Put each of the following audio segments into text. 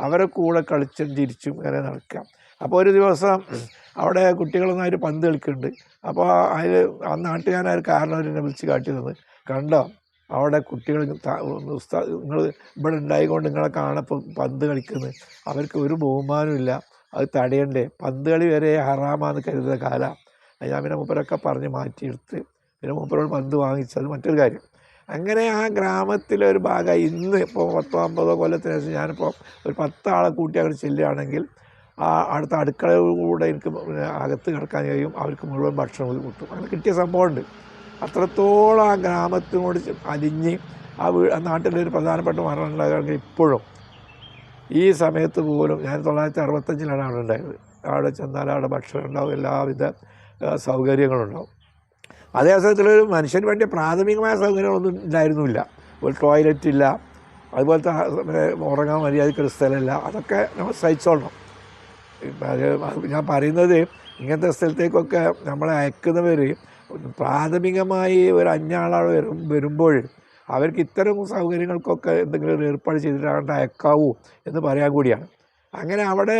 അവരെ കൂടെ കളിച്ചും ചിരിച്ചും ഇങ്ങനെ നടക്കാം. അപ്പോൾ ഒരു ദിവസം അവിടെ കുട്ടികളൊന്നായിട്ട് പന്ത് കളിക്കുന്നുണ്ട് അപ്പോൾ അതിൽ ആ നാട്ടുകാരനായ കാരണം എന്നെ വിളിച്ച് കാട്ടി തന്നു. കണ്ടോ? അവിടെ കുട്ടികൾ നിങ്ങൾ ഇവിടെ ഉണ്ടായിക്കൊണ്ട് നിങ്ങളെ കാണപ്പോൾ പന്ത് കളിക്കുന്നത് അവർക്ക് ഒരു ബഹുമാനമില്ല അത് തടയണ്ടേ? പന്ത് കളി വരെ ഹറാമാന്ന് കരുതുന്ന കാലം. ഞാൻ പിന്നെ മൂപ്പരൊക്കെ പറഞ്ഞ് മാറ്റിയെടുത്ത്. പിന്നെ മൂപ്പരോട് പന്ത് വാങ്ങിച്ചത് മറ്റൊരു കാര്യം. അങ്ങനെ ആ ഗ്രാമത്തിലെ ഒരു ഭാഗം ഇന്ന് ഇപ്പോൾ പത്തോ അമ്പതോ കൊല്ലത്തിന് ശേഷം ഞാനിപ്പോൾ ഒരു പത്താളെ കൂട്ടി അങ്ങോട്ട് ചെല്ലുകയാണെങ്കിൽ ആ അടുത്ത അടുക്കളയിലൂടെ എനിക്ക് അകത്ത് കിടക്കാൻ കഴിയും. അവർക്ക് മുഴുവൻ ഭക്ഷണം കിട്ടും. അങ്ങനെ കിട്ടിയ സംഭവമുണ്ട്. അത്രത്തോളം ആ ഗ്രാമത്തിനോട് അലിഞ്ഞ് ആ വീ ആ നാട്ടിലെ ഒരു പ്രധാനപ്പെട്ട മരണം ഇപ്പോഴും. ഈ സമയത്ത് പോലും ഞാൻ തൊള്ളായിരത്തി അറുപത്തഞ്ചിലാണ് അവിടെ ഉണ്ടായത്. അവിടെ ചെന്നാൽ അവിടെ ഭക്ഷണം ഉണ്ടാവും. എല്ലാവിധ സൗകര്യങ്ങളുണ്ടാവും. അതേ അവസരത്തിൽ മനുഷ്യന് വേണ്ടിയ പ്രാഥമികമായ സൗകര്യങ്ങളൊന്നും ഉണ്ടായിരുന്നില്ല. ഒരു ടോയ്ലറ്റ് ഇല്ല. അതുപോലത്തെ പിന്നെ ഉറങ്ങാൻ മര്യാദയ്ക്കൊരു സ്ഥലമില്ല. അതൊക്കെ നമ്മൾ സഹിച്ചോളണം. ഞാൻ പറയുന്നത് ഇങ്ങനത്തെ സ്ഥലത്തേക്കൊക്കെ നമ്മളെ അയക്കുന്നവർ പ്രാഥമികമായി ഒരു അഞ്ഞാളാൾ വരും വരുമ്പോൾ അവർക്ക് ഇത്തരം സൗകര്യങ്ങൾക്കൊക്കെ എന്തെങ്കിലും ഏർപ്പാട് ചെയ്തിട്ടാണ്ട് അയക്കാവൂ എന്ന് പറയാൻ കൂടിയാണ്. അങ്ങനെ അവിടെ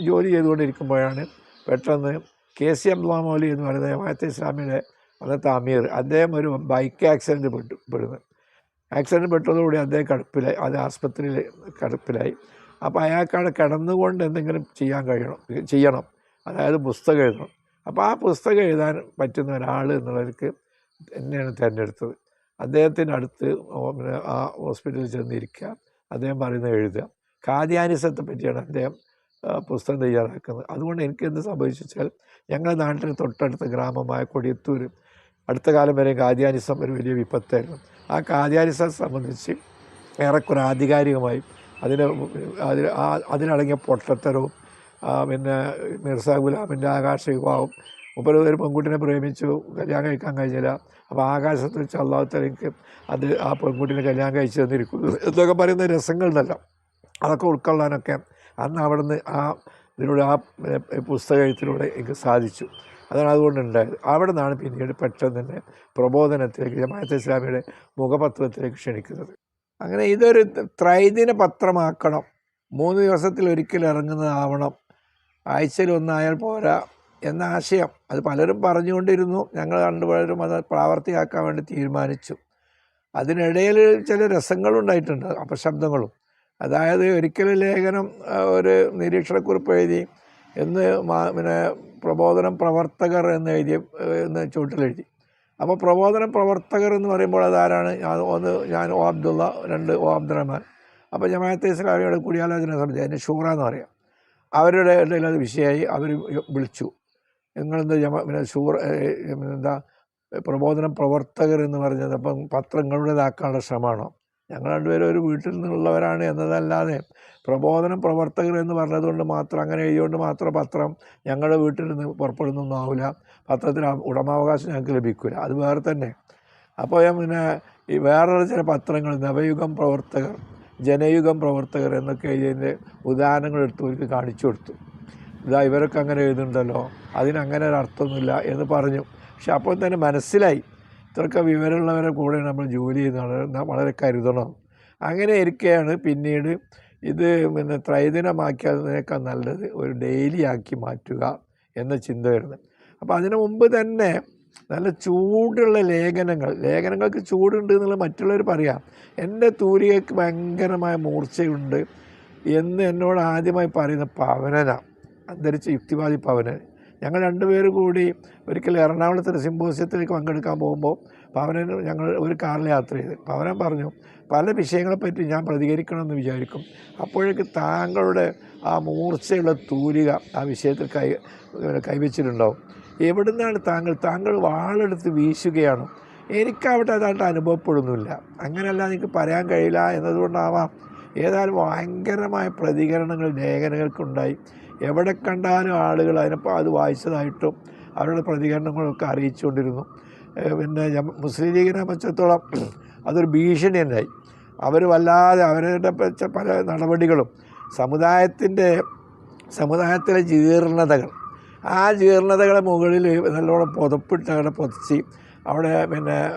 ജോലി ചെയ്തുകൊണ്ടിരിക്കുമ്പോഴാണ് പെട്ടെന്ന് കെ സി അബ്ദുള്ള മൗലി എന്ന് പറയുന്ന ജമാഅത്തെ ഇസ്ലാമിയുടെ അന്നത്തെ താമീർ അദ്ദേഹം ഒരു ബൈക്ക് ആക്സിഡന്റ് പെട്ടു പെടുന്നു. ആക്സിഡന്റ് പെട്ടതോടുകൂടി അദ്ദേഹം കടുപ്പിലായി അത് ആസ്പത്രിയിൽ കടുപ്പിലായി. അപ്പോൾ അയാൾക്കവിടെ കിടന്നുകൊണ്ട് എന്തെങ്കിലും ചെയ്യാൻ കഴിയണം ചെയ്യണം. അതായത് പുസ്തകം എഴുതണം. അപ്പോൾ ആ പുസ്തകം എഴുതാൻ പറ്റുന്ന ഒരാൾ എന്നുള്ളവർക്ക് എന്നെയാണ് തിരഞ്ഞെടുത്തത്. അദ്ദേഹത്തിന്റെ അടുത്ത് ആ ഹോസ്പിറ്റലിൽ ചെന്നിരിക്കുക. അദ്ദേഹം പറയുന്നത് എഴുതുക. കാദ്യാനിസത്തെ പറ്റിയാണ് അദ്ദേഹം പുസ്തകം തയ്യാറാക്കുന്നത്. അതുകൊണ്ട് എനിക്ക് എന്ത് സംഭവിച്ചാൽ വെച്ചാൽ ഞങ്ങളുടെ നാട്ടിൽ തൊട്ടടുത്ത ഗ്രാമമായ കൊടിയത്തൂർ അടുത്ത കാലം വരെ കാദ്യാനിസം ഒരു വലിയ വിപത്തായിരുന്നു. ആ കാദ്യാനിസം സംബന്ധിച്ച് ഏറെക്കുറെ ആധികാരികമായും അതിന് അതിൽ ആ അതിനടങ്ങിയ പൊട്ടത്തരവും പിന്നെ മിർസ ഗുലാമിന്റെ ആകാശ വിവാഹവും മുപ്പത് ഒരു പെൺകുട്ടിനെ പ്രേമിച്ചു കല്യാണം കഴിക്കാൻ കഴിഞ്ഞില്ല. അപ്പോൾ ആകാശത്ത് വെച്ച് അള്ളാഹുത്തലേക്ക് അത് ആ പെൺകുട്ടിനെ കല്യാണം കഴിച്ചു തന്നിരിക്കുന്നു എന്നൊക്കെ പറയുന്ന രസങ്ങളുണ്ടല്ലോ. അതൊക്കെ ഉൾക്കൊള്ളാനൊക്കെ അന്ന് അവിടുന്ന് ആ ഇതിലൂടെ ആ പുസ്തകത്തിലൂടെ എനിക്ക് സാധിച്ചു. അതാണ് അതുകൊണ്ട് ഉണ്ടായത് അവിടെ നിന്നാണ് പിന്നീട് പെട്ടെന്ന് തന്നെ പ്രബോധനത്തിലേക്ക് ജമാഅത്ത് ഇസ്ലാമിയുടെ മുഖപത്രത്തിലേക്ക് ക്ഷണിക്കുന്നത്. അങ്ങനെ ഇതൊരു ത്രൈദിന പത്രമാക്കണം. മൂന്ന് ദിവസത്തിൽ ഒരിക്കൽ ഇറങ്ങുന്നതാവണം. ആഴ്ചയിൽ ഒന്നായാൽ പോരാ എന്ന ആശയം. അത് പലരും പറഞ്ഞുകൊണ്ടിരുന്നു. ഞങ്ങൾ രണ്ടുപേരും അത് പ്രാവർത്തിയാക്കാൻ വേണ്ടി തീരുമാനിച്ചു. അതിനിടയിൽ ചില രസങ്ങളുണ്ടായിട്ടുണ്ട് അപശബ്ദങ്ങളും. അതായത് ഒരിക്കലും ലേഖനം ഒരു നിരീക്ഷണക്കുറിപ്പ് എഴുതി എന്ന് പിന്നെ പ്രബോധനം പ്രവർത്തകർ എന്ന് എഴുതിയ എന്ന് ചുവട്ടിലെഴുതി. അപ്പോൾ പ്രബോധനം പ്രവർത്തകർ എന്ന് പറയുമ്പോൾ അതാരാണ്? ഞാൻ ഒന്ന് ഞാൻ ഓ അബ്ദുള്ള രണ്ട് ഓ അബ്ദുറഹ്മാൻ. അപ്പോൾ ജമാഅത്തെ ഇസ്ലാമിയുടെ കൂടിയാലോചന സമിതി അതിന് ഷൂറ എന്ന് പറയാം. അവരുടെ ഇടയിൽ അത് വിഷയമായി അവർ വിളിച്ചു. നിങ്ങളെന്താ ജമാ പിന്നെ ഷൂർ എന്താ പ്രബോധനം പ്രവർത്തകർ എന്ന് പറഞ്ഞത് അപ്പം പത്രങ്ങളുടേതാക്കാനുള്ള ശ്രമമാണോ? ഞങ്ങൾ രണ്ടുപേരും ഒരു വീട്ടിൽ നിന്നുള്ളവരാണ് എന്നതല്ലാതെ പ്രബോധനം പ്രവർത്തകർ എന്ന് പറഞ്ഞതുകൊണ്ട് മാത്രം അങ്ങനെ എഴുതിയോണ്ട് മാത്രം പത്രം ഞങ്ങളുടെ വീട്ടിൽ നിന്ന് പുറപ്പെടുന്നൊന്നും ആവില്ല. പത്രത്തിന് ഉടമാവകാശം ഞങ്ങൾക്ക് ലഭിക്കില്ല അത് വേറെ തന്നെ. അപ്പോൾ ഞാൻ പിന്നെ ഈ വേറെ ചില പത്രങ്ങൾ നവയുഗം പ്രവർത്തകർ ജനയുഗം പ്രവർത്തകർ എന്നൊക്കെ എഴുതിയതിന്റെ ഉദാഹരണങ്ങൾ എടുത്തു ഇവർക്ക് കാണിച്ചു കൊടുത്തു. ഇതാ ഇവരൊക്കെ അങ്ങനെ എഴുതുന്നുണ്ടല്ലോ. അതിനങ്ങനെ ഒരു അർത്ഥമൊന്നുമില്ല എന്ന് പറഞ്ഞു. പക്ഷെ അപ്പോൾ തന്നെ മനസ്സിലായി. ഇത്രയൊക്കെ വിവരമുള്ളവരെ കൂടെ നമ്മൾ ജോലി ചെയ്യുന്നതാണ് വളരെ കരുതണം. അങ്ങനെ ഇരിക്കുകയാണ് പിന്നീട് ഇത് പിന്നെ ത്രൈദിനമാക്കിയതിനേക്കാൾ നല്ലത് ഒരു ഡെയിലി ആക്കി മാറ്റുക എന്ന ചിന്ത വരുന്നത് അപ്പോൾ അതിനു മുമ്പ് തന്നെ നല്ല ചൂടുള്ള ലേഖനങ്ങൾ ലേഖനങ്ങൾക്ക് ചൂടുണ്ട് എന്നുള്ള മറ്റുള്ളവർ പറയാം. എന്റെ തൂലികയ്ക്ക് ഭയങ്കരമായ മൂർച്ചയുണ്ട് എന്ന് എന്നോട് ആദ്യമായി പറയുന്ന പവനന അന്തരിച്ച യുക്തിവാദി പവനൻ. ഞങ്ങൾ രണ്ടുപേരും കൂടി ഒരിക്കൽ എറണാകുളത്ത് സിമ്പോസിയത്തിലേക്ക് പങ്കെടുക്കാൻ പോകുമ്പോൾ പവനൻ ഞങ്ങൾ ഒരു കാറിൽ യാത്ര ചെയ്ത്. പവനൻ പറഞ്ഞു പല വിഷയങ്ങളെപ്പറ്റി ഞാൻ പ്രതികരിക്കണമെന്ന് വിചാരിക്കും. അപ്പോഴേക്ക് താങ്കളുടെ ആ മൂർച്ചയുള്ള തൂലിക ആ വിഷയത്തിൽ കൈ കൈവച്ചിട്ടുണ്ടാവും. എവിടുന്നാണ് താങ്കൾ താങ്കൾ വാളെടുത്ത് വീശുകയാണ്? എനിക്കവിടെ അതായിട്ട് അനുഭവപ്പെടുന്നില്ല അങ്ങനെയല്ല എനിക്ക് പറയാൻ കഴിയില്ല എന്നതുകൊണ്ടാവാം ഏതായാലും ഭയങ്കരമായ പ്രതികരണങ്ങൾ ലേഖനങ്ങൾക്കുണ്ടായി. എവിടെ കണ്ടാലും ആളുകൾ അതിനപ്പോൾ അത് വായിച്ചതായിട്ടും അവരുടെ പ്രതികരണങ്ങളൊക്കെ അറിയിച്ചുകൊണ്ടിരുന്നു. പിന്നെ മുസ്ലിം ലീഗിനെ സംബന്ധിച്ചിടത്തോളം അതൊരു ഭീഷണി തന്നെയായി അവർ വല്ലാതെ അവരുടെ പല നടപടികളും സമുദായത്തിന്റെ സമുദായത്തിലെ ജീർണതകൾ ആ ജീർണതകളെ മുകളിൽ നല്ലോണം പുതപ്പിട്ട് അവിടെ പൊതിച്ച് അവിടെ പിന്നെ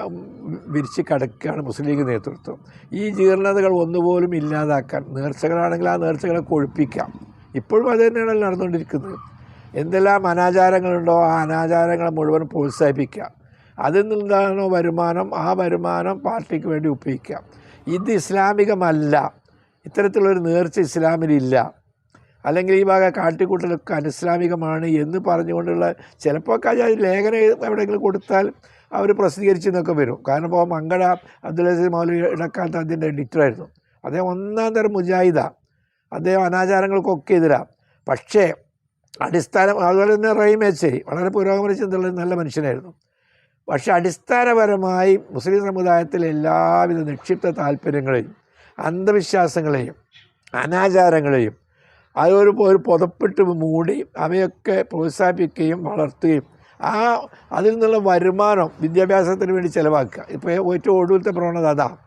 വിരിച്ച് കിടക്കുകയാണ് മുസ്ലിം ലീഗ് നേതൃത്വം. ഈ ജീർണതകൾ ഒന്നുപോലും ഇല്ലാതാക്കാൻ നേർച്ചകളാണെങ്കിൽ ആ നേർച്ചകളെ കൊഴുപ്പിക്കാം. ഇപ്പോഴും അത് തന്നെയാണ് നടന്നുകൊണ്ടിരിക്കുന്നത്. എന്തെല്ലാം അനാചാരങ്ങളുണ്ടോ ആ അനാചാരങ്ങളെ മുഴുവൻ പ്രോത്സാഹിപ്പിക്കുക അതിൽ നിന്നാണോ വരുമാനം ആ വരുമാനം പാർട്ടിക്ക് വേണ്ടി ഉപയോഗിക്കാം. ഇത് ഇസ്ലാമികമല്ല. ഇത്തരത്തിലുള്ളൊരു നേർച്ച ഇസ്ലാമിലില്ല അല്ലെങ്കിൽ ഈ ഭാഗം കാട്ടിക്കൂട്ടലൊക്കെ അനിസ്ലാമികമാണ് എന്ന് പറഞ്ഞുകൊണ്ടുള്ള ചിലപ്പോൾ ലേഖനം എവിടെയെങ്കിലും കൊടുത്താൽ അവർ പ്രസിദ്ധീകരിച്ചെന്നൊക്കെ വരും. കാരണം ഇപ്പോൾ മംഗള അബ്ദുൽ അസീസ് മൗലവി ഇടക്കാലത്ത് അതിന്റെ എഡിറ്ററായിരുന്നു അദ്ദേഹം ഒന്നാം തരം മുജാഹിദ. അദ്ദേഹം അനാചാരങ്ങൾക്കൊക്കെ എതിരാണ് പക്ഷേ അടിസ്ഥാനം അതുപോലെ തന്നെ റഹീം മേച്ചേരി. വളരെ പുരോഗമന ചിന്തയുള്ള നല്ല മനുഷ്യനായിരുന്നു. പക്ഷെ അടിസ്ഥാനപരമായി മുസ്ലിം സമുദായത്തിലെ എല്ലാവിധ നിക്ഷിപ്ത താല്പര്യങ്ങളെയും അന്ധവിശ്വാസങ്ങളെയും അനാചാരങ്ങളെയും അതൊരു ഒരു പുതപ്പിട്ട് മൂടി അവയൊക്കെ പ്രോത്സാഹിപ്പിക്കുകയും വളർത്തുകയും ആ അതിൽ നിന്നുള്ള വരുമാനം വിദ്യാഭ്യാസത്തിന് വേണ്ടി ചിലവാക്കുക. ഇപ്പോൾ ഏറ്റവും ഒടുവിലത്തെ പ്രവണത അതാണ്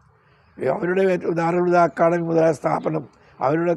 അവരുടെ ഉദാഹരണ അക്കാഡമി മുതലായ സ്ഥാപനം അവരുടെ